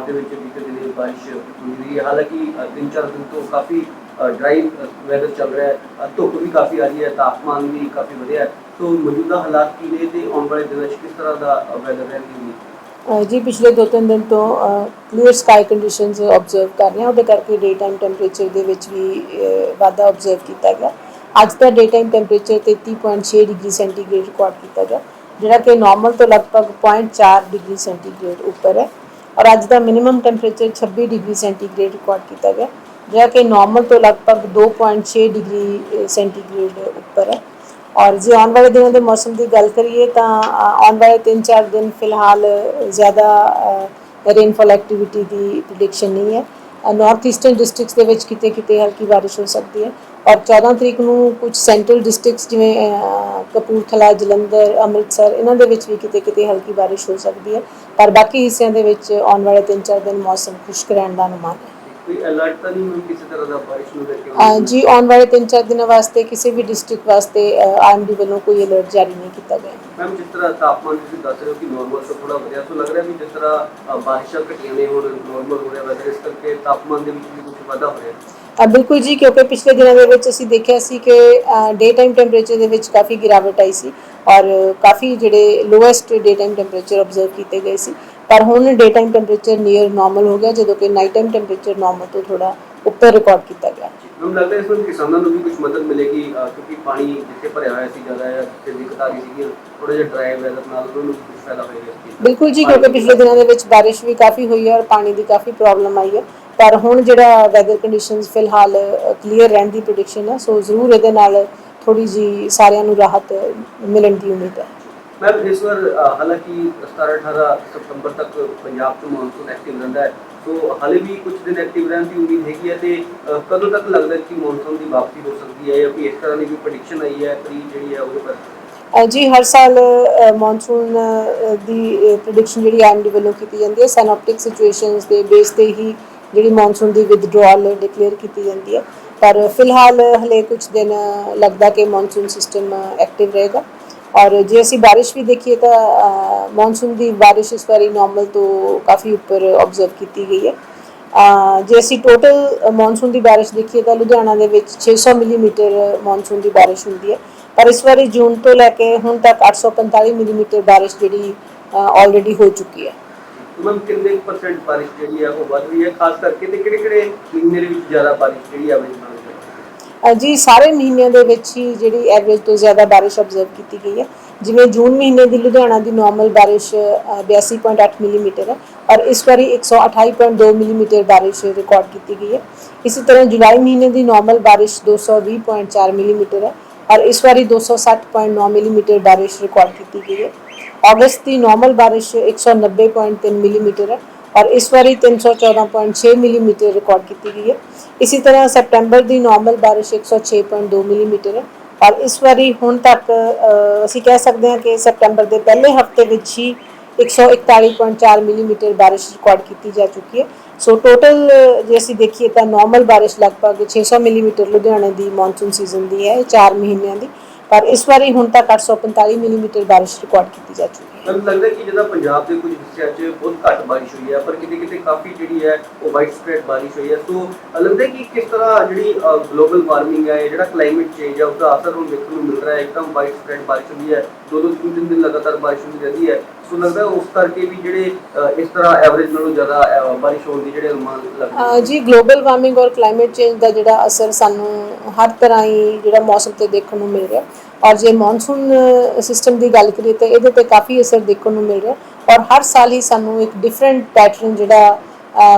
ਦੇ ਵਿੱਚ ਬੀਤੇ ਦਿਨੇ ਬਾਰਿਸ਼ ਹੋਈ ਹੈ। ਹਾਲਾਂਕਿ ਤਿੰਨ ਚਾਰ ਦਿਨ ਤੋਂ ਕਾਫੀ ਡਰਾਈ ਵੈਦਰ ਚੱਲ ਰਿਹਾ ਹੈ। ਧੁੱਪ ਵੀ ਕਾਫੀ ਆ ਰਹੀ ਹੈ, ਤਾਪਮਾਨ ਵੀ ਕਾਫੀ ਵਧਿਆ ਹੈ। ਸੋ ਮੌਜੂਦਾ ਹਾਲਾਤ ਕੀ ਨੇ ਤੇ ਆਉਣ ਵਾਲੇ ਦਿਨਾਂ 'ਚ ਕਿਸ ਤਰ੍ਹਾਂ ਦਾ ਵੈਦਰ ਰਹਿਣਗੇ? ਜੀ, ਪਿਛਲੇ ਦੋ ਤਿੰਨ ਦਿਨ ਤੋਂ ਕਲੀਅਰ ਸਕਾਈ ਕੰਡੀਸ਼ਨਸ ਆਬਜ਼ਰਵ ਕਰ ਰਹੇ ਹਾਂ। ਉਹਦੇ ਕਰਕੇ ਡੇ ਟਾਈਮ ਟੈਂਪਰੇਚਰ ਦੇ ਵਿੱਚ ਵੀ ਵਾਧਾ ਆਬਜ਼ਰਵ ਕੀਤਾ ਗਿਆ। ਅੱਜ ਦਾ day time temperature 33.6 degree centigrade record ਕੀਤਾ ਗਿਆ, ਜਿਹੜਾ ਕਿ ਨਾਰਮਲ ਤੋਂ ਲਗਭਗ 0.4 ਡਿਗਰੀ ਸੈਂਟੀਗ੍ਰੇਡ ਉੱਪਰ ਹੈ। ਔਰ ਅੱਜ ਦਾ minimum temperature 26 degree centigrade record ਕੀਤਾ ਗਿਆ। ਜਿਹੜਾ ਕਿ ਨਾਰਮਲ ਤੋਂ ਲਗਭਗ 2.6 ਡਿਗਰੀ ਸੈਂਟੀਗ੍ਰੇਡ ਉੱਪਰ ਹੈ। ਔਰ ਜੇ ਆਉਣ ਵਾਲੇ ਦਿਨਾਂ ਦੇ ਮੌਸਮ ਦੀ ਗੱਲ ਕਰੀਏ ਤਾਂ ਆਉਣ ਵਾਲੇ 3-4 ਦਿਨ ਫਿਲਹਾਲ ਜ਼ਿਆਦਾ ਰੇਨਫਾਲ ਐਕਟੀਵਿਟੀ ਦੀ ਪ੍ਰੈਡਿਕਸ਼ਨ ਨਹੀਂ ਹੈ। ਨਾਰਥ ਈਸਟਰਨ ਡਿਸਟ੍ਰਿਕਟਸ ਦੇ ਵਿੱਚ ਕਿਤੇ ਕਿਤੇ ਹਲਕੀ ਬਾਰਿਸ਼ ਹੋ ਸਕਦੀ ਹੈ। ਔਰ 14 ਤਰੀਕ ਨੂੰ ਕੁਝ ਸੈਂਟਰਲ ਡਿਸਟ੍ਰਿਕਟਸ ਜਿਵੇਂ ਕਪੂਰਥਲਾ, ਜਲੰਧਰ, ਅੰਮ੍ਰਿਤਸਰ, ਇਹਨਾਂ ਦੇ ਵਿੱਚ ਵੀ ਕਿਤੇ ਕਿਤੇ ਹਲਕੀ ਬਾਰਿਸ਼ ਹੋ ਸਕਦੀ ਹੈ। ਪਰ ਬਾਕੀ ਹਿੱਸਿਆਂ ਦੇ ਵਿੱਚ ਆਉਣ ਵਾਲੇ 3-4 ਦਿਨ ਮੌਸਮ ਖੁਸ਼ਕ ਰਹਿਣ ਦਾ ਅਨੁਮਾਨ ਹੈ। ਕੋਈ ਅਲਰਟ ਤਾਂ ਨਹੀਂ ਹੋਈ ਕਿਸੇ ਤਰ੍ਹਾਂ ਦਾ ਬਾਰਿਸ਼ ਨੂੰ ਲੈ ਕੇ ਅ, ਜੀ ਆਉਣ ਵਾਲੇ 3-4 ਦਿਨਾਂ ਵਾਸਤੇ ਕਿਸੇ ਵੀ ਡਿਸਟ੍ਰਿਕਟ ਵਾਸਤੇ ਆਰਐਮਡੀ ਵੱਲੋਂ ਕੋਈ ਅਲਰਟ ਜਾਰੀ ਨਹੀਂ ਕੀਤਾ ਗਿਆ ਮੈਮ ਜਿਸ ਤਰ੍ਹਾਂ ਤਾਪਮਾਨ ਤੁਸੀਂ ਦੱਸ ਰਹੇ ਹੋ ਕਿ ਨਾਰਮਲ ਤੋਂ ਥੋੜਾ ਵਧਿਆ ਸੋ ਲੱਗ ਰਿਹਾ ਵੀ ਜਿਸ ਤਰ੍ਹਾਂ ਅ, ਬਾਰਿਸ਼ਾਂ ਘਟੀਆਂ ਨੇ ਹੁਣ ਨਾਰਮਲ ਹੋ ਰਿਹਾ ਵੈਦਰ ਇਸ ਕਰਕੇ ਤਾਪਮਾਨ ਦੇ ਵਿੱਚ ਵੀ ਕੁਝ ਵਾਧਾ ਹੋ ਰਿਹਾ ਅ, ਬਿਲਕੁਲ ਜੀ ਕਿਉਂਕਿ ਪਿਛਲੇ ਦਿਨਾਂ ਦੇ ਵਿੱਚ ਅਸੀਂ ਦੇਖਿਆ ਸੀ ਕਿ ਡੇ ਟਾਈਮ ਟੈਂਪਰੇਚਰ ਦੇ ਵਿੱਚ ਕਾਫੀ ਗਿਰਾਵਟ ਆਈ ਸੀ ਔਰ ਕਾਫੀ ਜਿਹੜੇ lowest day time temperature observe ਕੀਤੇ ਗਏ ਸੀ ਪਰ ਹੁਣ day time temperature near normal ਹੋ ਗਿਆ ਜਦੋਂ ਕਿ ਨਾਈਟ ਟਾਈਮ ਟੈਂਪਰੇਚਰ ਨਾਰਮਲ ਤੋਂ ਥੋੜਾ ਉੱਪਰ ਰਿਕਾਰਡ ਕੀਤਾ ਗਿਆ। ਮੈਨੂੰ ਲੱਗਦਾ ਇਸ ਵਿੱਚ ਕਿਸਾਨਾਂ ਨੂੰ ਵੀ ਕੁਝ ਮਦਦ ਮਿਲੇਗੀ ਕਿਉਂਕਿ ਪਾਣੀ ਜਿੱਥੇ ਭਰਿਆ ਹੋਇਆ ਸੀ ਜ਼ਿਆਦਾ ਹੈ ਤੇ ਦਿੱਕਤ ਆ ਰਹੀ ਸੀ ਥੋੜਾ ਜਿਹਾ ਡਰਾਈ ਵੈਦਰ ਨਾਲ ਉਹਨਾਂ ਨੂੰ ਕੁਝ ਫਾਇਦਾ ਹੋਏਗਾ ਇਸ ਚੀਜ਼। ਬਿਲਕੁਲ ਜੀ ਕਿਉਂਕਿ ਪਿਛਲੇ ਦਿਨਾਂ ਦੇ ਵਿੱਚ ਬਾਰਿਸ਼ ਵੀ ਕਾਫੀ ਹੋਈ ਹੈ ਔਰ ਪਾਣੀ ਦੀ ਕਾਫੀ ਪ੍ਰੋਬਲਮ ਆਈ ਹੈ। ਪਰ ਹੁਣ ਜਿਹੜਾ ਵੈਦਰ ਕੰਡੀਸ਼ਨਸ ਫਿਲਹਾਲ ਕਲੀਅਰ ਰਹਿਣ ਦੀ ਪ੍ਰੈਡਿਕਸ਼ਨ ਹੈ ਸੋ ਜ਼ਰੂਰ ਇਹਦੇ ਨਾਲ ਥੋੜੀ ਜੀ ਸਾਰਿਆਂ ਨੂੰ ਰਾਹਤ ਮਿਲਣ ਦੀ ਉਮੀਦ ਹੈ। ਮੈਮ ਇਸ ਵਾਰ ਹਾਲਾਂਕਿ 17 18 ਸਤੰਬਰ ਤੱਕ ਪੰਜਾਬ 'ਚ ਮੌਨਸੂਨ ਐਕਟਿਵ ਰਹਿੰਦਾ ਹੈ, ਸੋ ਹਾਲੇ ਵੀ ਕੁਝ ਦਿਨ ਐਕਟਿਵ ਰਹਿਣ ਦੀ ਉਮੀਦ ਹੈਗੀ ਹੈ ਤੇ ਕਦੋਂ ਤੱਕ ਲੱਗਦਾ ਕਿ ਮੌਨਸੂਨ ਦੀ ਵਾਪਸੀ ਹੋ ਸਕਦੀ ਹੈ ਜਾਂ ਕੋਈ ਇਸ ਤਰ੍ਹਾਂ ਦੀ ਕੋਈ ਪ੍ਰੈਡਿਕਸ਼ਨ ਆਈ ਹੈ ਤਰੀਕ ਜਿਹੜੀ ਹੈ ਉਹਦੇ ਪਰ ਜੀ ਹਰ ਸਾਲ ਮੌਨਸੂਨ ਦੀ ਪ੍ਰੈਡਿਕਸ਼ਨ ਜਿਹੜੀ ਆਰਐਮਡੀ ਵੱਲੋਂ ਕੀਤੀ ਜਾਂਦੀ ਹੈ ਸੈਨੋਪਟਿਕ ਸਿਚੁਏਸ਼ਨਸ ਦੇ ਬੇਸ ਤੇ ਹੀ ਜਿਹੜੀ ਮੌਨਸੂਨ ਦੀ ਵਿਦਡਰਾਅਲ ਡਿਕਲੇਅਰ ਕੀਤੀ ਜਾਂਦੀ ਹੈ। ਪਰ ਫਿਲਹਾਲ, ਹਲੇ ਕੁਝ ਦਿਨ ਲੱਗਦਾ ਕਿ ਮੌਨਸੂਨ ਸਿਸਟਮ ਐਕਟਿਵ ਰਹੇਗਾ। ਔਰ ਜੇ ਅਸੀਂ ਬਾਰਿਸ਼ ਵੀ ਦੇਖੀਏ ਤਾਂ ਮੌਨਸੂਨ ਦੀ ਬਾਰਿਸ਼ ਇਸ ਵਾਰੀ ਨਾਰਮਲ ਤੋਂ ਕਾਫੀ ਉੱਪਰ ਆਬਜ਼ਰਵ ਕੀਤੀ ਗਈ ਹੈ। ਜੇ ਅਸੀਂ ਟੋਟਲ ਮੌਨਸੂਨ ਦੀ ਬਾਰਿਸ਼ ਦੇਖੀਏ ਤਾਂ ਲੁਧਿਆਣਾ ਦੇ ਵਿੱਚ 600 ਮਿਲੀਮੀਟਰ ਮੌਨਸੂਨ ਦੀ ਬਾਰਿਸ਼ ਹੁੰਦੀ ਹੈ। ਪਰ ਇਸ ਵਾਰੀ ਜੂਨ ਤੋਂ ਲੈ ਕੇ ਹੁਣ ਤੱਕ 845 ਮਿਲੀਮੀਟਰ ਬਾਰਿਸ਼ ਜਿਹੜੀ ਆਲਰੇਡੀ ਹੋ ਚੁੱਕੀ ਹੈ। ਮੈਮ ਕਿੰਨੇ ਪਰਸੈਂਟ ਬਾਰਿਸ਼ ਜਿਹੜੀ ਹੈ ਉਹ ਵੱਧ ਰਹੀ ਹੈ? ਖਾਸ ਕਰਕੇ ਤੇ ਕਿਹੜੇ ਕਿਹੜੇ ਮਹੀਨੇ ਦੇ ਵਿੱਚ ਜ਼ਿਆਦਾ ਬਾਰਿਸ਼ ਜਿਹੜੀ ਐਵਰੇਜ ਨਾਲ ਹੈ ਜੀ ਸਾਰੇ ਮਹੀਨਿਆਂ ਦੇ ਵਿੱਚ ਹੀ ਜਿਹੜੀ ਐਵਰੇਜ ਤੋਂ ਜ਼ਿਆਦਾ ਬਾਰਿਸ਼ ਆਬਜ਼ਰਵ ਕੀਤੀ ਗਈ ਹੈ। ਜਿਵੇਂ ਜੂਨ ਮਹੀਨੇ ਦੀ ਲੁਧਿਆਣਾ ਦੀ ਨਾਰਮਲ ਬਾਰਿਸ਼ ਅ, 82.8 ਮਿਲੀਮੀਟਰ ਹੈ ਔਰ ਇਸ ਵਾਰੀ 128.2 ਮਿਲੀਮੀਟਰ ਬਾਰਿਸ਼ ਰਿਕਾਰਡ ਕੀਤੀ ਗਈ ਹੈ। ਇਸੇ ਤਰ੍ਹਾਂ ਜੁਲਾਈ ਮਹੀਨੇ ਦੀ ਨਾਰਮਲ ਬਾਰਿਸ਼ 220.4 ਮਿਲੀਮੀਟਰ ਹੈ ਔਰ ਇਸ ਵਾਰੀ 260.9 ਮਿਲੀਮੀਟਰ ਬਾਰਿਸ਼ ਰਿਕਾਰਡ ਕੀਤੀ ਗਈ ਹੈ। ਅਗਸਤ ਦੀ ਨਾਰਮਲ ਬਾਰਿਸ਼ 190.3 ਮਿਲੀਮੀਟਰ ਹੈ ਔਰ ਇਸ ਵਾਰੀ 314.6 ਮਿਲੀਮੀਟਰ ਰਿਕਾਰਡ ਕੀਤੀ ਗਈ ਹੈ। ਇਸੇ ਤਰ੍ਹਾਂ ਸਪਟੈਂਬਰ ਦੀ ਨਾਰਮਲ ਬਾਰਿਸ਼ 106.2 ਮਿਲੀਮੀਟਰ ਹੈ। ਔਰ ਇਸ ਵਾਰੀ ਹੁਣ ਤੱਕ ਅਸੀਂ ਕਹਿ ਸਕਦੇ ਹਾਂ ਕਿ ਸਪਟੈਂਬਰ ਦੇ ਪਹਿਲੇ ਹਫ਼ਤੇ ਵਿੱਚ ਹੀ 141.4 ਮਿਲੀਮੀਟਰ ਬਾਰਿਸ਼ ਰਿਕਾਰਡ ਕੀਤੀ ਜਾ ਚੁੱਕੀ ਹੈ। ਸੋ ਟੋਟਲ ਜੇ ਅਸੀਂ ਦੇਖੀਏ ਤਾਂ ਨਾਰਮਲ ਬਾਰਿਸ਼ ਲਗਭਗ 600 ਮਿਲੀਮੀਟਰ ਲੁਧਿਆਣੇ ਦੀ ਮੌਨਸੂਨ ਸੀਜ਼ਨ ਦੀ ਹੈ ਇਹ 4 ਮਹੀਨਿਆਂ ਦੀ। ਪਰ ਇਸ ਵਾਰੀ ਹੁਣ ਤੱਕ 845 ਮਿਲੀਮੀਟਰ ਬਾਰਿਸ਼ ਰਿਕਾਰਡ ਕੀਤੀ ਜਾ ਚੁੱਕੀ ਹੈ। ਮੈਨੂੰ ਲੱਗਦਾ ਕਿ ਜਿਹਦਾ ਪੰਜਾਬ ਦੇ ਕੁਝ ਹਿੱਸਿਆਂ 'ਚ ਬਹੁਤ ਘੱਟ ਬਾਰਿਸ਼ ਹੋਈ ਹੈ, ਪਰ ਕਿਤੇ ਕਿਤੇ ਕਾਫੀ ਜਿਹੜੀ ਹੈ ਉਹ ਵਾਈਡ ਸਪਰੈਡ ਬਾਰਿਸ਼ ਹੋਈ ਹੈ। ਸੋ ਲੱਗਦਾ ਕਿ ਕਿਸ ਤਰ੍ਹਾਂ ਜਿਹੜੀ ਗਲੋਬਲ ਵਾਰਮਿੰਗ ਹੈ, ਜਿਹੜਾ ਕਲਾਈਮੇਟ ਚੇਂਜ ਹੈ ਉਹਦਾ ਅਸਰ ਹੁਣ ਦੇਖਣ ਨੂੰ ਮਿਲ ਰਿਹਾ ਹੈ। ਇੱਕਦਮ ਵਾਈਡ ਸਪਰੈਡ ਬਾਰਿਸ਼ ਹੁੰਦੀ ਹੈ ਦੋ ਦੋ ਤਿੰਨ ਤਿੰਨ ਦਿਨ ਲਗਾਤਾਰ ਬਾਰਿਸ਼ ਹੁੰਦੀ ਰਹਿੰਦੀ ਹੈ। ਸੋ, ਲੱਗਦਾ ਉਸ ਕਰਕੇ ਵੀ ਜਿਹੜੇ ਇਸ ਤਰ੍ਹਾਂ ਐਵਰੇਜ ਨਾਲੋਂ ਜ਼ਿਆਦਾ ਬਾਰਿਸ਼ ਹੋਣ ਦੀ ਜਿਹੜੇ ਅਨੁਮਾਨ ਲੱਗਦੇ ਜੀ ਗਲੋਬਲ ਵਾਰਮਿੰਗ ਔਰ ਕਲਾਈਮੇਟ ਚੇਂਜ ਦਾ ਜਿਹੜਾ ਅਸਰ ਸਾਨੂੰ ਹਰ ਤਰ੍ਹਾਂ ਹੀ ਜਿਹੜਾ ਮੌਸਮ ਤੇ ਦੇਖਣ ਨੂੰ ਮਿਲ ਰਿਹਾ। ਔਰ ਜੇ ਮੌਨਸੂਨ ਸਿਸਟਮ ਦੀ ਗੱਲ ਕਰੀਏ ਤਾਂ ਇਹਦੇ ਤੇ ਕਾਫੀ ਅਸਰ ਦੇਖਣ ਨੂੰ ਮਿਲ ਰਿਹਾ ਔਰ ਹਰ ਸਾਲ ਹੀ ਸਾਨੂੰ ਇੱਕ ਡਿਫਰੈਂਟ ਪੈਟਰਨ ਜਿਹੜਾ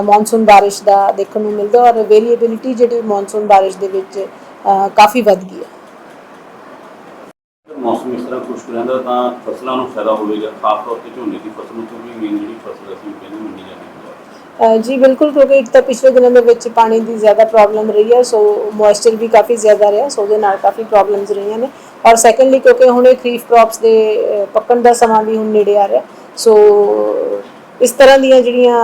ਮੌਨਸੂਨ ਬਾਰਿਸ਼ ਦਾ ਦੇਖਣ ਨੂੰ ਮਿਲਦਾ ਔਰ ਵੇਰੀਏਬਿਲਿਟੀ ਜਿਹੜੀ ਮੌਨਸੂਨ ਬਾਰਿਸ਼ ਦੇ ਵਿੱਚ ਕਾਫੀ ਵੱਧ ਗਈ ਹੈ। ਮੌਸਮ ਇਸ ਤਰ੍ਹਾਂ ਖੁਸ਼ਕ ਰਹਿੰਦਾ ਤਾਂ ਫਸਲਾਂ ਨੂੰ ਫਾਇਦਾ ਹੋਵੇਗਾ। ਖਾਸ ਤੌਰ ਤੇ ਝੋਨੇ ਦੀ ਫਸਲ ਨੂੰ ਕਿਉਂਕਿ ਮੇਨ ਜਿਹੜੀ ਫਸਲ ਅਸੀਂ ਕਹਿੰਦੇ ਮੰਡੀ ਜਾਂਦੀ ਜੀ, ਬਿਲਕੁਲ, ਕਿਉਂਕਿ ਇੱਕ ਤਾਂ ਪਿਛਲੇ ਦਿਨਾਂ ਦੇ ਵਿੱਚ ਪਾਣੀ ਦੀ ਜ਼ਿਆਦਾ ਪ੍ਰੋਬਲਮ ਰਹੀ ਹੈ ਸੋ ਮੋਇਸਚਰ ਵੀ ਕਾਫੀ ਜ਼ਿਆਦਾ ਰਿਹਾ ਸੋ ਉਹਦੇ ਨਾਲ ਕਾਫੀ ਪ੍ਰੋਬਲਮਸ ਰਹੀਆਂ ਨੇ। ਔਰ ਸੈਕੰਡਲੀ ਕਿਉਂਕਿ ਹੁਣ ਇਹ ਖਰੀਫ ਕ੍ਰੌਪਸ ਦੇ ਪੱਕਣ ਦਾ ਸਮਾਂ ਵੀ ਹੁਣ ਨੇੜੇ ਆ ਰਿਹਾ ਸੋ ਇਸ ਤਰ੍ਹਾਂ ਦੀਆਂ ਜਿਹੜੀਆਂ,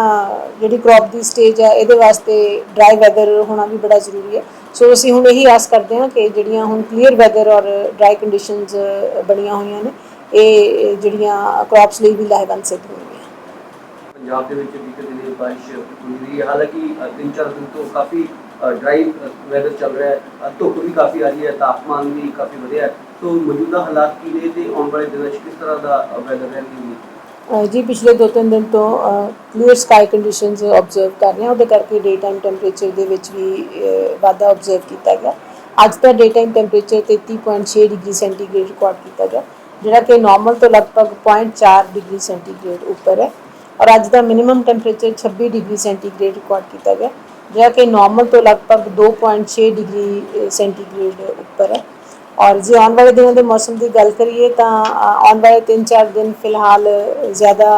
ਜਿਹੜੀ ਕ੍ਰੌਪ ਦੀ ਸਟੇਜ ਹੈ, ਇਹਦੇ ਵਾਸਤੇ ਡਰਾਈ ਵੈਦਰ ਹੋਣਾ ਵੀ ਬੜਾ ਜ਼ਰੂਰੀ ਹੈ। ਸੋ ਅਸੀਂ ਹੁਣ ਇਹੀ ਆਸ ਕਰਦੇ ਹਾਂ ਕਿ ਜਿਹੜੀਆਂ ਹੁਣ ਕਲੀਅਰ ਵੈਦਰ ਔਰ ਡਰਾਈ ਕੰਡੀਸ਼ਨਸ ਬਣੀਆਂ ਹੋਈਆਂ ਨੇ, ਇਹ ਜਿਹੜੀਆਂ ਕ੍ਰੌਪਸ ਲਈ ਵੀ ਲਾਹੇਵੰਦ ਸਿੱਧ ਹੋਣਗੀਆਂ। ਪੰਜਾਬ ਦੇ ਵਿੱਚ ਬੀਤੇ ਬਾਰਿਸ਼ ਹੋਈ ਰਹੀ ਹੈ ਹਾਲਾਂਕਿ ਤਿੰਨ ਚਾਰ ਦਿਨ ਤੋਂ ਕਾਫੀ ਡਰਾਈ ਵੈਦਰ ਚੱਲ ਰਿਹਾ ਹੈ ਧੁੱਪ ਵੀ ਕਾਫੀ ਆ ਰਹੀ ਹੈ ਤਾਪਮਾਨ ਵੀ ਕਾਫੀ ਵਧਿਆ ਹੈ ਸੋ ਮੌਜੂਦਾ ਹਾਲਾਤ ਕੀ ਨੇ ਤੇ ਆਉਣ ਵਾਲੇ ਦਿਨਾਂ 'ਚ ਕਿਸ ਤਰ੍ਹਾਂ ਦਾ ਵੈਦਰ ਰਹਿਣਗੇ ਜੀ ਪਿਛਲੇ ਦੋ ਤਿੰਨ ਦਿਨ ਤੋਂ ਕਲੀਅਰ ਸਕਾਈ ਕੰਡੀਸ਼ਨਸ ਆਬਜ਼ਰਵ ਕਰ ਰਹੇ ਹਾਂ ਉਹਦੇ ਕਰਕੇ ਡੇ ਟਾਈਮ ਟੈਂਪਰੇਚਰ ਦੇ ਵਿੱਚ ਵੀ ਵਾਧਾ ਆਬਜ਼ਰਵ ਕੀਤਾ ਗਿਆ ਅੱਜ ਦਾ day time temperature 33.6 degree centigrade record ਕੀਤਾ ਗਿਆ ਜਿਹੜਾ ਕਿ ਨਾਰਮਲ ਤੋਂ ਲਗਭਗ 0.4 ਡਿਗਰੀ ਸੈਂਟੀਗ੍ਰੇਡ ਉੱਪਰ ਹੈ ਔਰ ਅੱਜ ਦਾ minimum temperature 26 degree centigrade record ਕੀਤਾ ਗਿਆ। ਜਿਹੜਾ ਕਿ ਨਾਰਮਲ ਤੋਂ ਲਗਭਗ 2.6 ਡਿਗਰੀ ਸੈਂਟੀਗ੍ਰੇਡ ਉੱਪਰ ਹੈ। ਔਰ ਜੇ ਆਉਣ ਵਾਲੇ ਦਿਨਾਂ ਦੇ ਮੌਸਮ ਦੀ ਗੱਲ ਕਰੀਏ ਤਾਂ ਆਉਣ ਵਾਲੇ 3-4 ਦਿਨ ਫਿਲਹਾਲ ਜ਼ਿਆਦਾ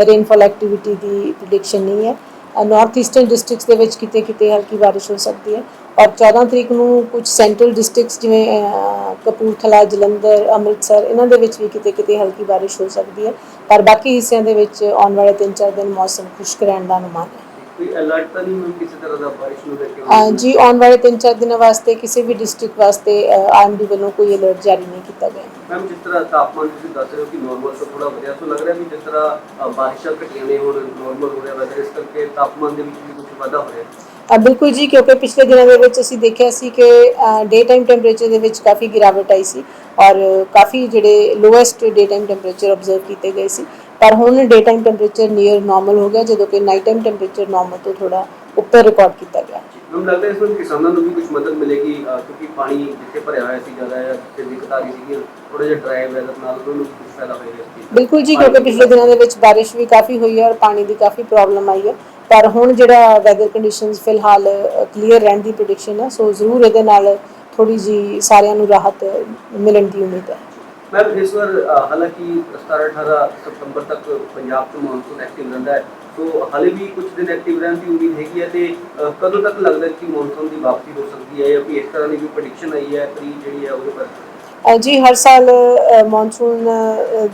ਰੇਨਫਾਲ ਐਕਟੀਵਿਟੀ ਦੀ ਪ੍ਰੈਡਿਕਸ਼ਨ ਨਹੀਂ ਹੈ। ਨਾਰਥ ਈਸਟਰਨ ਡਿਸਟ੍ਰਿਕਟਸ ਦੇ ਵਿੱਚ ਕਿਤੇ ਕਿਤੇ ਹਲਕੀ ਬਾਰਿਸ਼ ਹੋ ਸਕਦੀ ਹੈ। ਔਰ 14 ਤਰੀਕ ਨੂੰ ਕੁਝ ਸੈਂਟਰਲ ਡਿਸਟ੍ਰਿਕਟਸ ਜਿਵੇਂ ਕਪੂਰਥਲਾ, ਜਲੰਧਰ, ਅੰਮ੍ਰਿਤਸਰ, ਇਹਨਾਂ ਦੇ ਵਿੱਚ ਵੀ ਕਿਤੇ ਕਿਤੇ ਹਲਕੀ ਬਾਰਿਸ਼ ਹੋ ਸਕਦੀ ਹੈ। ਪਰ ਬਾਕੀ ਹਿੱਸਿਆਂ ਦੇ ਵਿੱਚ ਆਉਣ ਵਾਲੇ 3-4 ਦਿਨ ਮੌਸਮ ਖੁਸ਼ਕ ਰਹਿਣ ਦਾ ਅਨੁਮਾਨ ਹੈ। ਕੋਈ ਅਲਰਟ ਤਾਂ ਨਹੀਂ ਮੈਮ ਕਿਸੇ ਤਰ੍ਹਾਂ ਦਾ ਬਾਰਿਸ਼ ਨੂੰ ਲੈ ਕੇ ਅ, ਜੀ ਆਉਣ ਵਾਲੇ 3-4 ਦਿਨਾਂ ਵਾਸਤੇ ਕਿਸੇ ਵੀ ਡਿਸਟ੍ਰਿਕਟ ਵਾਸਤੇ ਆਰਐਮਡੀ ਵੱਲੋਂ ਕੋਈ ਅਲਰਟ ਜਾਰੀ ਨਹੀਂ ਕੀਤਾ ਗਿਆ ਮੈਮ ਜਿਸ ਤਰ੍ਹਾਂ ਤਾਪਮਾਨ ਤੁਸੀਂ ਦੱਸ ਰਹੇ ਹੋ ਕਿ ਨਾਰਮਲ ਤੋਂ ਥੋੜਾ ਵਧਿਆ ਸੋ ਲੱਗ ਰਿਹਾ ਵੀ ਜਿਸ ਤਰ੍ਹਾਂ ਅ, ਬਾਰਿਸ਼ਾਂ ਘਟੀਆਂ ਨੇ ਹੁਣ ਨਾਰਮਲ ਹੋ ਰਿਹਾ ਵੈਦਰ ਇਸ ਕਰਕੇ ਤਾਪਮਾਨ ਦੇ ਵਿੱਚ ਵੀ ਕੁਝ ਵਾਧਾ ਹੋ ਰਿਹਾ ਅ, ਬਿਲਕੁਲ ਜੀ ਕਿਉਂਕਿ ਪਿਛਲੇ ਦਿਨਾਂ ਦੇ ਵਿੱਚ ਅਸੀਂ ਦੇਖਿਆ ਸੀ ਕਿ ਡੇ ਟਾਈਮ ਟੈਂਪਰੇਚਰ ਦੇ ਵਿੱਚ ਕਾਫੀ ਗਿਰਾਵਟ ਆਈ ਸੀ ਔਰ ਕਾਫੀ ਜਿਹੜੇ lowest day time temperature observe ਕੀਤੇ ਗਏ ਸੀ ਪਰ ਹੁਣ day time temperature near normal ਹੋ ਗਿਆ ਜਦੋਂ ਕਿ ਨਾਈਟ ਟਾਈਮ ਟੈਂਪਰੇਚਰ ਨਾਰਮਲ ਤੋਂ ਥੋੜਾ ਉੱਪਰ ਰਿਕਾਰਡ ਕੀਤਾ ਗਿਆ। ਮੈਨੂੰ ਲੱਗਦਾ ਇਸ ਵਿੱਚ ਕਿਸਾਨਾਂ ਨੂੰ ਵੀ ਕੁਝ ਮਦਦ ਮਿਲੇਗੀ ਅ, ਕਿਉਂਕਿ ਪਾਣੀ ਜਿੱਥੇ ਭਰਿਆ ਹੋਇਆ ਸੀ ਜ਼ਿਆਦਾ ਹੈ ਤੇ ਦਿੱਕਤ ਆ ਰਹੀ ਸੀ ਥੋੜਾ ਜਿਹਾ ਡਰਾਈ ਵੈਦਰ ਨਾਲ ਉਹਨਾਂ ਨੂੰ ਕੁਝ ਫਾਇਦਾ ਹੋਏਗਾ ਇਸ ਚੀਜ਼ ਦਾ। ਬਿਲਕੁਲ ਜੀ ਕਿਉਂਕਿ ਪਿਛਲੇ ਦਿਨਾਂ ਦੇ ਵਿੱਚ ਬਾਰਿਸ਼ ਵੀ ਕਾਫੀ ਹੋਈ ਹੈ ਔਰ ਪਾਣੀ ਦੀ ਕਾਫੀ ਪ੍ਰੋਬਲਮ ਆਈ ਹੈ। ਪਰ ਹੁਣ ਜਿਹੜਾ ਵੈਦਰ ਕੰਡੀਸ਼ਨਸ ਫਿਲਹਾਲ ਕਲੀਅਰ ਰਹਿਣ ਦੀ ਪ੍ਰੈਡਿਕਸ਼ਨ ਹੈ ਸੋ ਜ਼ਰੂਰ ਇਹਦੇ ਨਾਲ ਥੋੜੀ ਜੀ ਸਾਰਿਆਂ ਨੂੰ ਰਾਹਤ ਮਿਲਣ ਦੀ ਉਮੀਦ ਹੈ। ਮੈਮ ਇਸ ਵਾਰ ਅ, ਹਾਲਾਂਕਿ 17 18 ਸਤੰਬਰ ਤੱਕ ਪੰਜਾਬ 'ਚ ਮੌਨਸੂਨ ਐਕਟਿਵ ਰਹਿੰਦਾ ਹੈ ਸੋ ਹਾਲੇ ਵੀ ਕੁਝ ਦਿਨ ਐਕਟਿਵ ਰਹਿਣ ਦੀ ਉਮੀਦ ਹੈਗੀ ਹੈ ਤੇ ਅ, ਕਦੋਂ ਤੱਕ ਲੱਗਦਾ ਹੈ ਕਿ ਮੌਨਸੂਨ ਦੀ ਵਾਪਸੀ ਹੋ ਸਕਦੀ ਹੈ ਜਾਂ ਕੋਈ ਇਸ ਤਰ੍ਹਾਂ ਦੀ ਕੋਈ ਪ੍ਰੈਡਿਕਸ਼ਨ ਆਈ ਹੈ ਤਰੀ ਜਿਹੜੀ ਹੈ ਉਹਦੇ ਪਰ ਅ, ਜੀ ਹਰ ਸਾਲ ਮੌਨਸੂਨ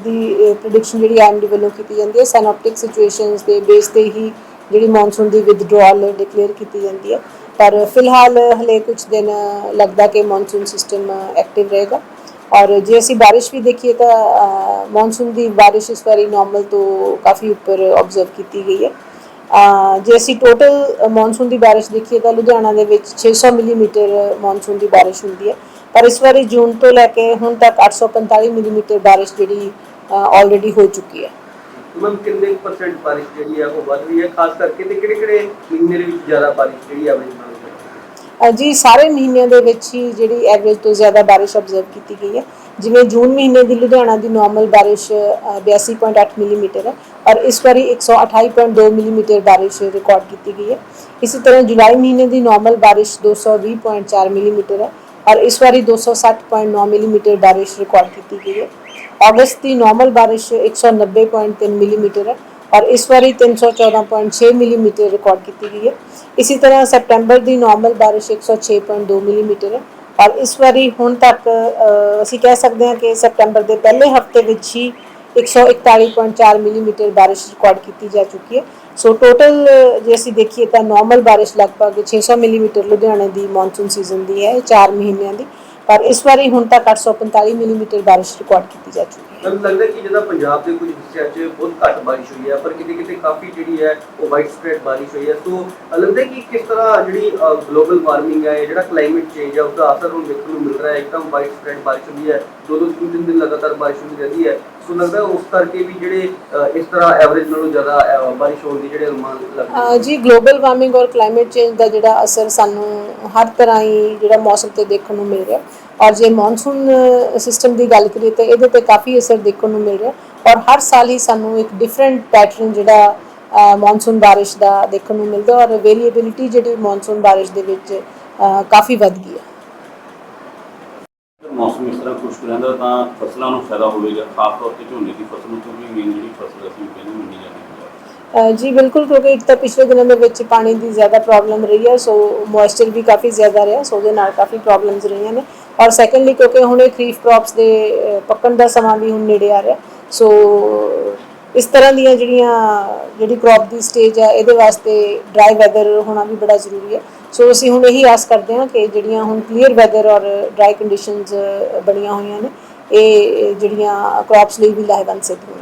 ਦੀ ਪ੍ਰੈਡਿਕਸ਼ਨ ਜਿਹੜੀ ਆਈਐਮਡੀ ਵੱਲੋਂ ਕੀਤੀ ਜਾਂਦੀ ਹੈ ਸਾਇਨੋਪਟਿਕ ਸਿਚੁਏਸ਼ਨਸ ਦੇ ਬੇਸ ਤੇ ਹੀ ਜਿਹੜੀ ਮੌਨਸੂਨ ਦੀ ਵਿਦਡਰਾਅਲ ਡਿਕਲੇਅਰ ਕੀਤੀ ਜਾਂਦੀ ਹੈ। ਪਰ ਫਿਲਹਾਲ ਹਲੇ ਕੁਝ ਦਿਨ ਲੱਗਦਾ ਕਿ ਮੌਨਸੂਨ ਸਿਸਟਮ ਐਕਟਿਵ ਰਹੇਗਾ। ਔਰ ਜੇ ਅਸੀਂ ਬਾਰਿਸ਼ ਵੀ ਦੇਖੀਏ ਤਾਂ ਮੌਨਸੂਨ ਦੀ ਬਾਰਿਸ਼ ਇਸ ਵਾਰੀ ਨਾਰਮਲ ਤੋਂ ਕਾਫੀ ਉੱਪਰ ਆਬਜ਼ਰਵ ਕੀਤੀ ਗਈ ਹੈ। ਜੇ ਅਸੀਂ ਟੋਟਲ ਮੌਨਸੂਨ ਦੀ ਬਾਰਿਸ਼ ਦੇਖੀਏ ਤਾਂ ਲੁਧਿਆਣਾ ਦੇ ਵਿੱਚ 600 ਮਿਲੀਮੀਟਰ ਮੌਨਸੂਨ ਦੀ ਬਾਰਿਸ਼ ਹੁੰਦੀ ਹੈ। ਪਰ ਇਸ ਵਾਰੀ ਜੂਨ ਤੋਂ ਲੈ ਕੇ ਹੁਣ ਤੱਕ 845 ਮਿਲੀਮੀਟਰ ਬਾਰਿਸ਼ ਜਿਹੜੀ ਆਲਰੇਡੀ ਹੋ ਚੁੱਕੀ ਹੈ। ਮੈਮ ਕਿੰਨੇ ਪਰਸੈਂਟ ਬਾਰਿਸ਼ ਜਿਹੜੀ ਹੈ ਉਹ ਵੱਧ ਰਹੀ ਹੈ? ਖਾਸ ਕਰਕੇ ਤੇ ਕਿਹੜੇ ਕਿਹੜੇ ਮਹੀਨੇ ਦੇ ਵਿੱਚ ਜ਼ਿਆਦਾ ਬਾਰਿਸ਼ ਜਿਹੜੀ ਹੈ ਅ, ਜੀ ਸਾਰੇ ਮਹੀਨਿਆਂ ਦੇ ਵਿੱਚ ਹੀ ਜਿਹੜੀ ਐਵਰੇਜ ਤੋਂ ਜ਼ਿਆਦਾ ਬਾਰਿਸ਼ ਆਬਜ਼ਰਵ ਕੀਤੀ ਗਈ ਹੈ। ਜਿਵੇਂ ਜੂਨ ਮਹੀਨੇ ਦੀ ਲੁਧਿਆਣਾ ਦੀ ਨਾਰਮਲ ਬਾਰਿਸ਼ ਅ, 82.8 ਮਿਲੀਮੀਟਰ ਹੈ ਔਰ ਇਸ ਵਾਰੀ 128.2 ਮਿਲੀਮੀਟਰ ਬਾਰਿਸ਼ ਰਿਕਾਰਡ ਕੀਤੀ ਗਈ ਹੈ। ਇਸੇ ਤਰ੍ਹਾਂ ਜੁਲਾਈ ਮਹੀਨੇ ਦੀ ਨਾਰਮਲ ਬਾਰਿਸ਼ 220.4 ਮਿਲੀਮੀਟਰ ਹੈ ਔਰ ਇਸ ਵਾਰੀ 260.9 ਮਿਲੀਮੀਟਰ ਬਾਰਿਸ਼ ਰਿਕਾਰਡ ਕੀਤੀ ਗਈ ਹੈ। ਅਗਸਤ ਦੀ ਨਾਰਮਲ ਬਾਰਿਸ਼ 190.3 ਮਿਲੀਮੀਟਰ ਹੈ ਔਰ ਇਸ ਵਾਰੀ 314.6 ਮਿਲੀਮੀਟਰ ਰਿਕਾਰਡ ਕੀਤੀ ਗਈ ਹੈ। ਇਸੇ ਤਰ੍ਹਾਂ ਸਪਟੈਂਬਰ ਦੀ ਨਾਰਮਲ ਬਾਰਿਸ਼ 106.2 ਮਿਲੀਮੀਟਰ ਹੈ। ਔਰ ਇਸ ਵਾਰੀ ਹੁਣ ਤੱਕ ਅਸੀਂ ਕਹਿ ਸਕਦੇ ਹਾਂ ਕਿ ਸਪਟੈਂਬਰ ਦੇ ਪਹਿਲੇ ਹਫ਼ਤੇ ਵਿੱਚ ਹੀ 141.4 ਮਿਲੀਮੀਟਰ ਬਾਰਿਸ਼ ਰਿਕਾਰਡ ਕੀਤੀ ਜਾ ਚੁੱਕੀ ਹੈ। ਸੋ ਟੋਟਲ ਜੇ ਅਸੀਂ ਦੇਖੀਏ ਤਾਂ ਨਾਰਮਲ ਬਾਰਿਸ਼ ਲਗਭਗ 600 ਮਿਲੀਮੀਟਰ ਲੁਧਿਆਣੇ ਦੀ ਮੌਨਸੂਨ ਸੀਜ਼ਨ ਦੀ ਹੈ 4 ਮਹੀਨਿਆਂ ਦੀ। ਪਰ ਇਸ ਵਾਰੀ ਹੁਣ ਤੱਕ 845 ਮਿਲੀਮੀਟਰ ਬਾਰਿਸ਼ ਰਿਕਾਰਡ ਕੀਤੀ ਜਾ ਚੁੱਕੀ ਹੈ। ਮੈਨੂੰ ਲੱਗਦਾ ਕਿ ਜਿਹਦਾ ਪੰਜਾਬ ਦੇ ਕੁਝ ਹਿੱਸਿਆਂ 'ਚ ਬਹੁਤ ਘੱਟ ਬਾਰਿਸ਼ ਹੋਈ ਹੈ, ਪਰ ਕਿਤੇ ਕਿਤੇ ਕਾਫੀ ਜਿਹੜੀ ਹੈ ਉਹ ਵਾਈਡ ਸਪਰੈਡ ਬਾਰਿਸ਼ ਹੋਈ ਹੈ। ਸੋ ਲੱਗਦਾ ਕਿ ਕਿਸ ਤਰ੍ਹਾਂ ਜਿਹੜੀ ਗਲੋਬਲ ਵਾਰਮਿੰਗ ਹੈ, ਜਿਹੜਾ ਕਲਾਈਮੇਟ ਚੇਂਜ ਹੈ ਉਹਦਾ ਅਸਰ ਹੁਣ ਦੇਖਣ ਨੂੰ ਮਿਲ ਰਿਹਾ ਹੈ। ਇੱਕਦਮ ਵਾਈਡ ਸਪਰੈਡ ਬਾਰਿਸ਼ ਹੁੰਦੀ ਹੈ ਦੋ ਦੋ ਤਿੰਨ ਤਿੰਨ ਦਿਨ ਲਗਾਤਾਰ ਬਾਰਿਸ਼ ਹੁੰਦੀ ਰਹਿੰਦੀ ਹੈ। ਸੋ, ਲੱਗਦਾ ਉਸ ਕਰਕੇ ਵੀ ਜਿਹੜੇ ਇਸ ਤਰ੍ਹਾਂ ਐਵਰੇਜ ਨਾਲੋਂ ਜ਼ਿਆਦਾ ਬਾਰਿਸ਼ ਹੋਣ ਦੀ ਜਿਹੜੇ ਅਨੁਮਾਨ ਲੱਗਦੇ ਜੀ ਗਲੋਬਲ ਵਾਰਮਿੰਗ ਔਰ ਕਲਾਈਮੇਟ ਚੇਂਜ ਦਾ ਜਿਹੜਾ ਅਸਰ ਸਾਨੂੰ ਹਰ ਤਰ੍ਹਾਂ ਹੀ ਜਿਹੜਾ ਮੌਸਮ ਤੇ ਦੇਖਣ ਨੂੰ ਮਿਲ ਰਿਹਾ। ਔਰ ਜੇ ਮੌਨਸੂਨ ਸਿਸਟਮ ਦੀ ਗੱਲ ਕਰੀਏ ਤਾਂ ਇਹਦੇ ਤੇ ਕਾਫੀ ਅਸਰ ਦੇਖਣ ਨੂੰ ਮਿਲ ਰਿਹਾ ਔਰ ਹਰ ਸਾਲ ਹੀ ਸਾਨੂੰ ਇੱਕ ਡਿਫਰੈਂਟ ਪੈਟਰਨ ਜਿਹੜਾ ਮੌਨਸੂਨ ਬਾਰਿਸ਼ ਦਾ ਦੇਖਣ ਨੂੰ ਮਿਲਦਾ ਔਰ ਵੇਰੀਏਬਿਲਿਟੀ ਜਿਹੜੀ ਮੌਨਸੂਨ ਬਾਰਿਸ਼ ਦੇ ਵਿੱਚ ਕਾਫੀ ਵੱਧ ਗਈ ਹੈ। ਮੌਸਮ ਇਸ ਤਰ੍ਹਾਂ ਖੁਸ਼ਕ ਰਹਿੰਦਾ ਤਾਂ ਫਸਲਾਂ ਨੂੰ ਫਾਇਦਾ ਹੋਵੇਗਾ ਖਾਸ ਤੌਰ ਤੇ ਝੋਨੇ ਦੀ ਫਸਲ ਨੂੰ ਕਿਉਂਕਿ ਮੇਨ ਜਿਹੜੀ ਫਸਲ ਅਸੀਂ ਕਹਿੰਦੇ ਮੰਡੀ ਜਾਂਦੀ ਹੈ ਜੀ ਬਿਲਕੁਲ ਕਿਉਂਕਿ ਇੱਕ ਤਾਂ ਪਿਛਲੇ ਦਿਨਾਂ ਦੇ ਵਿੱਚ ਪਾਣੀ ਦੀ ਜ਼ਿਆਦਾ ਪ੍ਰੋਬਲਮ ਰਹੀ ਹੈ ਸੋ ਮੋਇਸਚਰ ਵੀ ਕਾਫੀ ਜ਼ਿਆਦਾ ਰਿਹਾ ਸੋ ਉਹਦੇ ਨਾਲ ਕਾਫੀ ਪ੍ਰੋਬਲਮਸ ਰਹੀਆਂ ਨੇ। ਔਰ ਸੈਕੰਡਲੀ ਕਿਉਂਕਿ ਹੁਣ ਇਹ ਖਰੀਫ ਕ੍ਰੌਪਸ ਦੇ ਪੱਕਣ ਦਾ ਸਮਾਂ ਵੀ ਹੁਣ ਨੇੜੇ ਆ ਰਿਹਾ। ਸੋ ਇਸ ਤਰ੍ਹਾਂ ਦੀਆਂ ਜਿਹੜੀਆਂ, ਜਿਹੜੀ ਕ੍ਰੌਪ ਦੀ ਸਟੇਜ ਹੈ ਇਹਦੇ ਵਾਸਤੇ ਡਰਾਈ ਵੈਦਰ ਹੋਣਾ ਵੀ ਬੜਾ ਜ਼ਰੂਰੀ ਹੈ। ਸੋ ਅਸੀਂ ਹੁਣ ਇਹੀ ਆਸ ਕਰਦੇ ਹਾਂ ਕਿ ਜਿਹੜੀਆਂ ਹੁਣ ਕਲੀਅਰ ਵੈਦਰ ਔਰ ਡਰਾਈ ਕੰਡੀਸ਼ਨਸ ਬਣੀਆਂ ਹੋਈਆਂ ਨੇ, ਇਹ ਜਿਹੜੀਆਂ ਕ੍ਰੌਪਸ ਲਈ ਵੀ ਲਾਹੇਵੰਦ ਸਿੱਧ ਹੋਣਗੀਆਂ